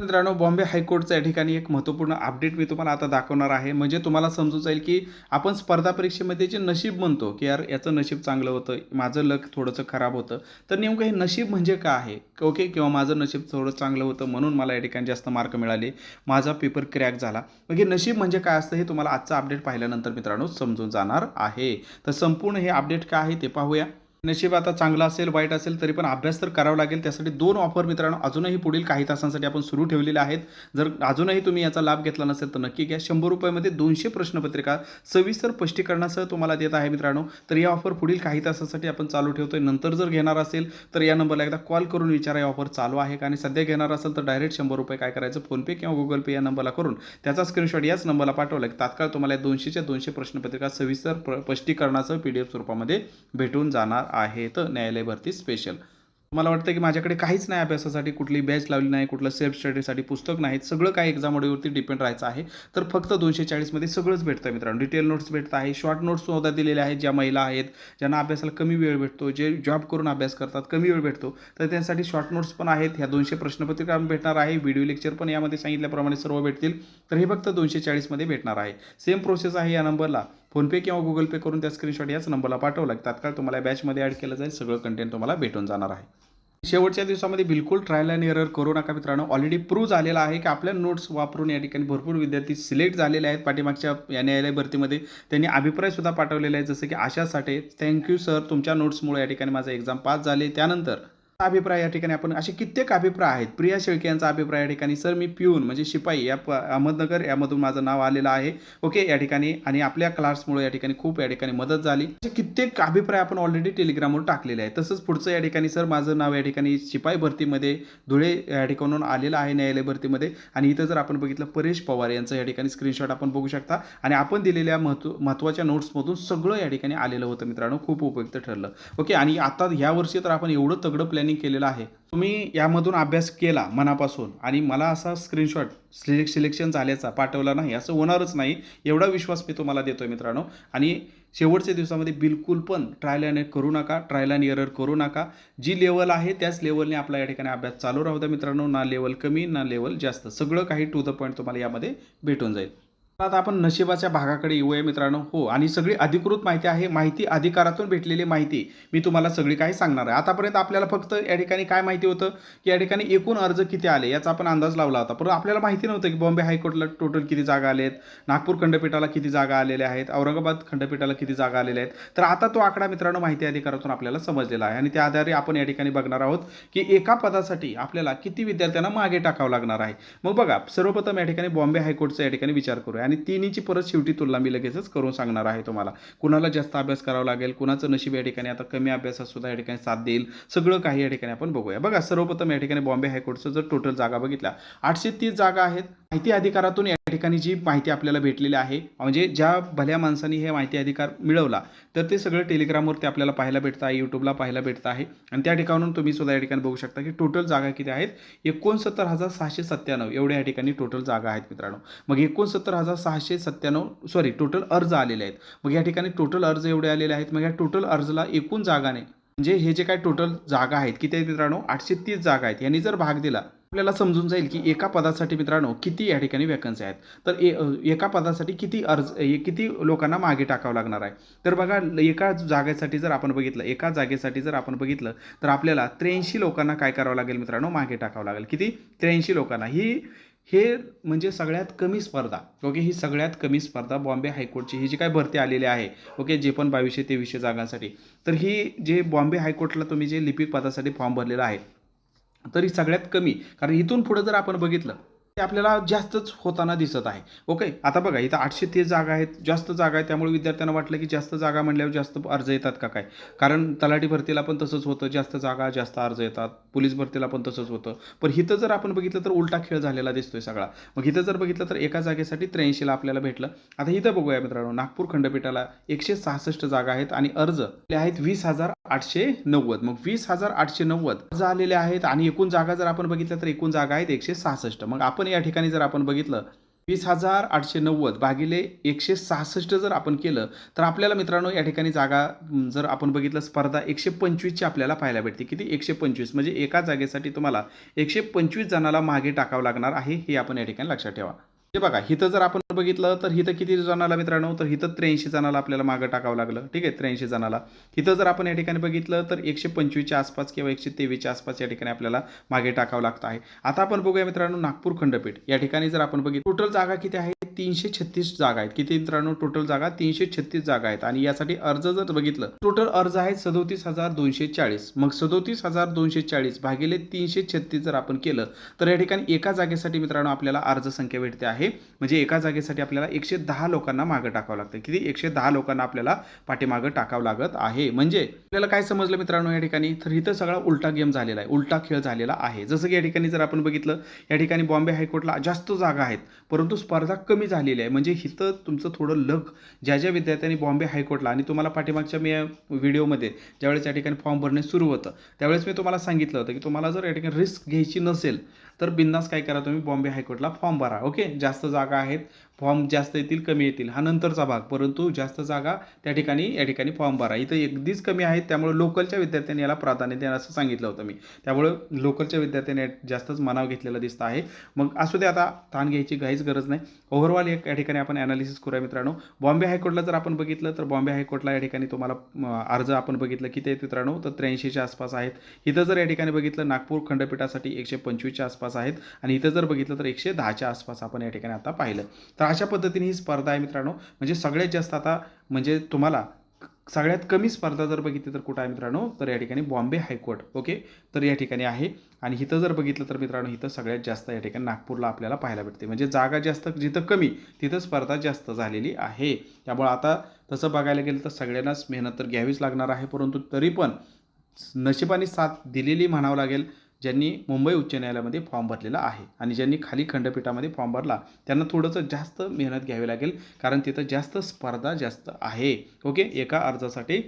मित्रांनो बॉम्बे हायकोर्टचा या ठिकाणी एक महत्त्वपूर्ण अपडेट मी तुम्हाला आता दाखवणार आहे. म्हणजे तुम्हाला समजून जाईल की आपण स्पर्धा परीक्षेमध्ये जे नशीब म्हणतो की यार याचं नशीब चांगलं होतं माझं लक थोडंसं खराब होतं तर नेमकं हे नशीब म्हणजे काय आहे? ओके किंवा माझं नशीब थोडं चांगलं होतं म्हणून मला या ठिकाणी जास्त मार्क मिळाले माझा पेपर क्रॅक झाला. मग हे नशीब म्हणजे काय असतं हे तुम्हाला आजचा अपडेट पाहिल्यानंतर मित्रांनो समजून जाणार आहे. तर संपूर्ण हे अपडेट काय आहे ते पाहूया. नशीब आता चांगला असेल वाईट असेल तरी पण अभ्यास तर करावा लागेल. त्यासाठी दोन ऑफर मित्रांनो अजूनही पुढील काही तासांसाठी आपण सुरू ठेवलेले आहेत. जर अजूनही तुम्ही याचा लाभ घेतला नसेल तर नक्की घ्या. शंभर रुपयामध्ये दोनशे प्रश्नपत्रिका सविस्तर स्पष्टीकरणासह तुम्हाला देत आहे मित्रांनो. तर या ऑफर पुढील काही तासासाठी आपण चालू ठेवतोय. नंतर जर घेणार असेल तर या नंबरला एकदा कॉल करून विचारा. या ऑफर चालू आहे का? आणि सध्या घेणार असेल तर डायरेक्ट शंभर रुपये काय करायचं? फोनपे किंवा गुगल पे या नंबरला करून त्याचा स्क्रीनशॉट याच नंबरला पाठवला. की तात्काळ तुम्हाला या दोनशेच्या दोनशे प्रश्नपत्रिका सविस्तर स्पष्टीकरणासह पी डी एफ स्वरूपामध्ये भेटून जाणार आहेत न्यायालय भरती स्पेशल मला वाटतं की माझ्याकडे काहीच नाही अभ्यासासाठी कुठली बॅच लावली नाही कुठलं सेल्फ स्टडीसाठी पुस्तक नाहीत सगळं काही एक्झाम ऑडिओवरती डिपेंड राहायचं आहे. तर फक्त दोनशे चाळीसमध्ये सगळंच भेटतं मित्रांनो. डिटेल नोट्स भेटत आहे शॉर्ट नोट्स सुद्धा दिलेले आहेत ज्या महिला आहेत ज्यांना अभ्यासाला कमी वेळ भेटतो जे जॉब करून अभ्यास करतात कमी वेळ भेटतो. तर त्यांसाठी शॉर्ट नोट्स पण आहेत. ह्या दोनशे प्रश्नपत्रिका भेटणार आहे. व्हिडिओ लेक्चर पण यामध्ये सांगितल्याप्रमाणे सर्व भेटतील. तर हे फक्त दोनशे चाळीसमध्ये भेटणार आहे. सेम प्रोसेस आहे या नंबरला फोनपे किंवा गुगल पे करून त्या स्क्रीनशॉट याच नंबरला पाठवला की तात्काळ तुम्हाला बॅचमध्ये ॲड केलं जाईल सगळं कंटेंट तुम्हाला भेटून जाणार आहे. शेवटच्या दिवसामध्ये बिलकुल ट्रायल अँड एरर करू नका मित्रांनो ऑलरेडी प्रूव्ह झालेला आहे की आपल्या नोट्स वापरून या ठिकाणी भरपूर विद्यार्थी सिलेक्ट झालेले आहेत. पाठीमागच्या या न्यायालय भरतीमध्ये त्यांनी अभिप्रायसुद्धा पाठवलेला आहे जसं की आशा साठे थँक्यू सर तुमच्या नोट्समुळे या ठिकाणी माझं एक्झाम पास झाले. त्यानंतर अभिप्राय या ठिकाणी आपण असे कित्येक अभिप्राय आहेत. प्रिया शेळके यांचा अभिप्राय या ठिकाणी सर मी पिऊन म्हणजे शिपाई या अहमदनगर यामधून माझं नाव आलेलं आहे. ओके या ठिकाणी आणि आपल्या क्लासमुळे या ठिकाणी खूप या ठिकाणी मदत झाली. असे कित्येक अभिप्राय आपण ऑलरेडी टेलिग्रामवर टाकलेले आहे तसंच पुढचं या ठिकाणी सर माझं नाव या ठिकाणी शिपाई भरतीमध्ये धुळे या ठिकाणून आलेलं आहे न्यायालय भरतीमध्ये. आणि इथं जर आपण बघितलं परेश पवार यांचं या ठिकाणी स्क्रीनशॉट आपण बघू शकता. आणि आपण दिलेल्या महत्त्व महत्त्वाच्या नोट्समधून सगळं या ठिकाणी आलेलं होतं मित्रांनो. खूप उपयुक्त ठरलं. ओके आणि आता ह्या वर्षी तर आपण एवढं तगडं प्लॅनिंग केलेलं आहे. तुम्ही यामधून अभ्यास केला मनापासून आणि मला असा स्क्रीनशॉट सिलेक्ट सिलेक्शन झाल्याचा पाठवला नाही असं होणारच नाही एवढा विश्वास मी तुम्हाला देतोय मित्रांनो. आणि शेवटच्या दिवसामध्ये बिलकुल पण ट्रायल अँड करू नका ट्रायल अँड एरर करू नका. जी लेवल आहे त्याच लेवलने आपला या ठिकाणी अभ्यास चालू राहू द्या मित्रांनो. ना लेवल कमी ना लेवल जास्त. सगळं काही टू द पॉईंट तुम्हाला यामध्ये भेटून जाईल. आता आपण नशिबाच्या भागाकडे येऊया मित्रांनो. हो आणि सगळी अधिकृत माहिती आहे. माहिती अधिकारातून भेटलेली माहिती मी तुम्हाला सगळी काही सांगणार आहे. आतापर्यंत आपल्याला फक्त या ठिकाणी काय माहिती होतं? की या ठिकाणी एकूण अर्ज किती आले याचा आपण अंदाज लावला होता. परंतु आपल्याला माहिती नव्हतं की बॉम्बे हायकोर्टला टोटल किती जागा आलेत नागपूर खंडपीठाला किती जागा आलेल्या आहेत औरंगाबाद खंडपीठाला किती जागा आलेल्या आहेत. तर आता तो आकडा मित्रांनो माहिती अधिकारातून आपल्याला समजलेला आहे. आणि त्या आधारे आपण या ठिकाणी बघणार आहोत की एका पदासाठी आपल्याला किती विद्यार्थ्यांना मागे टाकावं लागणार आहे. मग बघा सर्वप्रथम या ठिकाणी बॉम्बे हायकोर्टचा या ठिकाणी विचार करूया. आणि तिन्हीची परत शेवटी तुलना मी लगेचच करून सांगणार आहे तुम्हाला. कुणाला जास्त अभ्यास करावा लागेल कुणाचं नशीब या ठिकाणी आता कमी अभ्यासात सुद्धा या ठिकाणी साथ देईल सगळं काही या ठिकाणी आपण बघूया. बघा सर्वप्रथम या ठिकाणी बॉम्बे हायकोर्टचं जर टोटल जागा बघितल्या आठशे तीस जागा आहेत. माहिती अधिकारातून या ठिकाणी जी माहिती आपल्याला भेटलेली आहे म्हणजे ज्या भल्या माणसांनी हे माहिती अधिकार मिळवला तर ते सगळं टेलिग्रामवरती आपल्याला पाहायला भेटतं आहे यूट्यूबला पाहायला भेटतं आहे. आणि त्या ठिकाणून तुम्ही सुद्धा या ठिकाणी बघू शकता की टोटल जागा किती आहेत. एकोणसत्तर हजार सहाशे सत्त्याण्णव एवढ्या या ठिकाणी टोटल जागा आहेत मित्रांनो. मग एकोणसत्तर हजार सहाशे सत्त्याण्णव सॉरी टोटल अर्ज आलेले आहेत. मग या ठिकाणी टोटल अर्ज एवढे आलेले आहेत. मग या टोटल अर्जला एकूण जागाने म्हणजे हे जे काय टोटल जागा आहेत किती आहेत मित्रांनो? आठशे तीस जागा आहेत. यांनी जर भाग दिला आपल्याला समजून जाईल की एका पदासाठी मित्रांनो किती या ठिकाणी वॅकन्सी आहेत. तर ए एका पदासाठी किती अर्ज किती लोकांना मागे टाकावं लागणार आहे? तर बघा एका जागेसाठी जर आपण बघितलं एका जागेसाठी जर आपण बघितलं तर आपल्याला त्र्याऐंशी लोकांना काय करावं लागेल मित्रांनो? मागे टाकावं लागेल. किती? त्र्याऐंशी लोकांना. ही हे म्हणजे सगळ्यात कमी स्पर्धा ओके? ही सगळ्यात कमी स्पर्धा बॉम्बे हायकोर्टची ही जी काय भरती आलेली आहे ओके? जे पण बावीसशे तेवीसशे जागांसाठी. तर ही जे बॉम्बे हायकोर्टला तुम्ही जे लिपिक पदासाठी फॉर्म भरलेला आहे तर ही सगळ्यात कमी कारण इथून पुढं जर आपण बघितलं ते आपल्याला जास्तच होताना दिसत आहे. ओके आता बघा इथं आठशे तीस जागा आहेत जास्त जागा आहेत त्यामुळे विद्यार्थ्यांना वाटलं की जास्त जागा म्हणल्यावर जास्त अर्ज येतात का काय? कारण तलाठी भरतीला पण तसंच होतं जास्त जागा जास्त अर्ज येतात. पोलीस भरतीला पण तसंच होतं. पण इथं जर आपण बघितलं तर उलटा खेळ झालेला दिसतोय सगळा. मग इथं जर बघितलं तर एका जागेसाठी त्र्याऐंशीला आपल्याला भेटलं. आता इथं बघूया मित्रांनो नागपूर खंडपीठाला एकशे सहासष्ट जागा आहेत आणि अर्ज आहेत वीस हजार आठशे नव्वद. मग वीस हजार आठशे नव्वद झालेले आहेत आणि एकूण जागा जर आपण बघितल्या तर एकूण जागा आहेत एकशे सहासष्ट. मग आपण या ठिकाणी जर आपण बघितलं वीस हजार आठशे नव्वद भागिले एकशे सहासष्ट जर आपण केलं तर आपल्याला मित्रांनो या ठिकाणी जागा जर आपण बघितलं स्पर्धा एकशे पंचवीसची आपल्याला पाहायला भेटते. किती? एकशे पंचवीस. म्हणजे एका जागेसाठी तुम्हाला एकशे पंचवीस जणाला मागे टाकावं लागणार आहे हे आपण या ठिकाणी लक्षात ठेवा. हे बघा इथं जर आपण बघितलं तर हिथं किती जणाला मित्रांनो? तर हिथं त्र्याऐंशी जणाला आपल्याला मागं टाकावं लागलं. ठीक आहे? त्र्याऐंशी जणाला. हिथं जर आपण या ठिकाणी बघितलं तर एकशे पंचवीसच्या आसपास किंवा एकशे तेवीसच्या आसपास या ठिकाणी आपल्याला मागे टाकावं लागतं आहे. आता आपण बघूया मित्रांनो नागपूर खंडपीठ. या ठिकाणी जर आपण बघितलं टोटल जागा किती आहे? तीनशे छत्तीस जागा आहेत. किती मित्रांनो? टोटल जागा तीनशे छत्तीस जागा आहेत. आणि यासाठी अर्ज जर बघितलं टोटल अर्ज आहेत सदोतीस हजार दोनशे चाळीस. मग सदोतीस हजार दोनशे चाळीस भागिले तीनशे छत्तीस जर आपण केलं तर या ठिकाणी एका जागेसाठी मित्रांनो आपल्याला अर्ज संख्या भेटते आहे. म्हणजे एका जागेसाठी आपल्याला एकशे दहा लोकांना मागं टाकावं लागतं. किती? एकशे दहा लोकांना आपल्याला पाठीमागं टाकावं लागत आहे. म्हणजे आपल्याला काय समजलं मित्रांनो या ठिकाणी? तर इथं सगळा उलटा गेम झालेला आहे. उलटा खेळ झालेला आहे. जसं की या ठिकाणी जर आपण बघितलं या ठिकाणी बॉम्बे हायकोर्टला जास्त जागा आहेत परंतु स्पर्धा कमी झालेली आहे. म्हणजे हिथं तुमचं थोडं लक ज्या ज्या विद्यार्थ्यांनी बॉम्बे हायकोर्टला आणि तुम्हाला पाठीमागच्या मी या व्हिडिओमध्ये ज्यावेळेस या ठिकाणी फॉर्म भरणे सुरू होतं त्यावेळेस मी तुम्हाला सांगितलं होतं की तुम्हाला जर या ठिकाणी रिस्क घ्यायची नसेल तर बिंदास काय करा तुम्ही? बॉम्बे हायकोर्टला फॉर्म भरा ओके? जास्त जागा आहेत फॉर्म जास्त येतील कमी येतील. हा नंतरचा भाग परंतु जास्त जागा त्या ठिकाणी या ठिकाणी फॉर्म भरा. इथं अगदीच कमी आहेत त्यामुळे लोकलच्या विद्यार्थ्यांनी याला प्राधान्य द्या असं सांगितलं होतं मी. त्यामुळं लोकलच्या विद्यार्थ्यांनी जास्तच मनाव घेतलेलं दिसतं आहे. मग असू दे आता ताण घ्यायची काहीच गरज नाही. ओव्हरऑल एक या ठिकाणी आपण ॲनालिसिस करूया मित्रांनो. बॉम्बे हायकोर्टला जर आपण बघितलं तर बॉम्बे हायकोर्टला या ठिकाणी तुम्हाला अर्ज आपण बघितलं किती आहेत मित्रांनो? तर त्र्याऐंशीच्या आसपास आहेत. इथं जर या ठिकाणी बघितलं नागपूर खंडपीठासाठी एकशे पंचवीसच्या आसपास आहेत. आणि इथं जर बघितलं तर एकशे दहाच्या आसपास आपण या ठिकाणी आता पाहिलं. तर अशा पद्धतीने ही स्पर्धा आहे मित्रांनो. म्हणजे सगळ्यात जास्त आता म्हणजे तुम्हाला सगळ्यात कमी स्पर्धा जर बघितली तर कुठं आहे मित्रांनो? तर या ठिकाणी बॉम्बे हायकोर्ट ओके? तर या ठिकाणी आहे. आणि इथं जर बघितलं तर मित्रांनो इथं सगळ्यात जास्त या ठिकाणी नागपूरला आपल्याला पाहायला भेटते. म्हणजे जागा जास्त जिथं कमी तिथं स्पर्धा जास्त झालेली आहे. त्यामुळं आता तसं बघायला गेलं तर सगळ्यांनाच मेहनत तर घ्यावीच लागणार आहे. परंतु तरी पण नशिबाने साथ दिलेली म्हणावं लागेल. ज्यांनी मुंबई उच्च न्यायालयामध्ये फॉर्म भरलेला आहे आणि ज्यांनी खाली खंडपीठामध्ये फॉर्म भरला त्यांना थोडंसं जास्त मेहनत घ्यावी लागेल कारण तिथं जास्त स्पर्धा जास्त आहे. ओके एका अर्जासाठी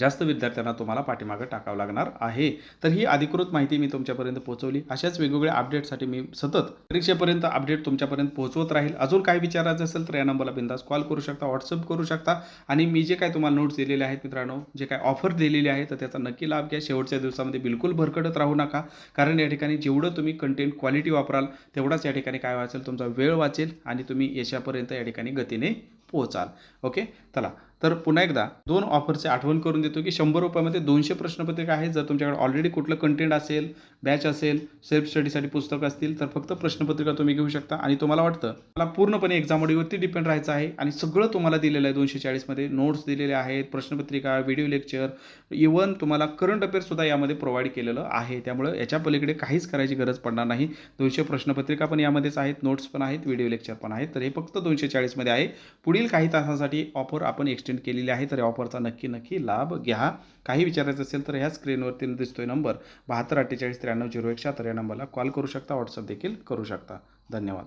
जास्त विद्यार्थ्यांना तुम्हाला पाठीमागं टाकावं लागणार आहे. तर ही अधिकृत माहिती मी तुमच्यापर्यंत पोहोचवली. अशाच वेगवेगळ्या अपडेटसाठी मी सतत परीक्षेपर्यंत अपडेट तुमच्यापर्यंत पोहोचवत राहील. अजून काही विचारायचं असेल तर या नंबरला बिंदास कॉल करू शकता व्हॉट्सअप करू शकता. आणि मी जे काय तुम्हाला नोट्स दिलेले आहेत मित्रांनो जे काय ऑफर दिलेली आहे तर त्याचा नक्की लाभ घ्या. शेवटच्या दिवसामध्ये बिलकुल भरकटत राहू नका. कारण या ठिकाणी जेवढं तुम्ही कंटेंट क्वालिटी वापराल तेवढाच या ठिकाणी काय वाचेल तुमचा वेळ वाचेल आणि तुम्ही यशापर्यंत या ठिकाणी गतीने पोहोचाल. ओके चला. तर पुन्हा एकदा दोन ऑफरचे आठवण करून देतो की शंभर रुपयामध्ये दोनशे प्रश्नपत्रिका आहेत. जर तुमच्याकडे ऑलरेडी कुठलं कंटेंट असेल बॅच असेल सेल्फ स्टडीसाठी पुस्तकं असतील तर फक्त प्रश्नपत्रिका तुम्ही घेऊ शकता. आणि तुम्हाला वाटतं मला पूर्णपणे एक्झाम मॉडीवरती डिपेंड राहायचं आहे आणि सगळं तुम्हाला दिलेलं आहे दोनशे चाळीसमध्ये नोट्स दिलेले आहेत प्रश्नपत्रिका व्हिडिओ लेक्चर इवन तुम्हाला करंट अफेअर्ससुद्धा यामध्ये प्रोव्हाइड केलेलं आहे. त्यामुळे याच्या पलीकडे काहीच करायची गरज पडणार नाही. दोनशे प्रश्नपत्रिका पण यामध्येच आहेत नोट्स पण आहेत व्हिडिओ लेक्चर पण आहेत. तर हे फक्त दोनशे चाळीसमध्ये आहे. पुढील काही तासासाठी ऑफर आपण एक्सटेंड केलेली आहे तर या ऑफरचा नक्की नक्की लाभ घ्या. काही विचारायचं असेल तर ह्या स्क्रीनवरती दिसतोय नंबर बहात्तर अठ्ठेचाळीस त्र्याण्णव झिरो एक तर या नंबरला कॉल करू शकता व्हॉट्सअप देखील करू शकता. धन्यवाद.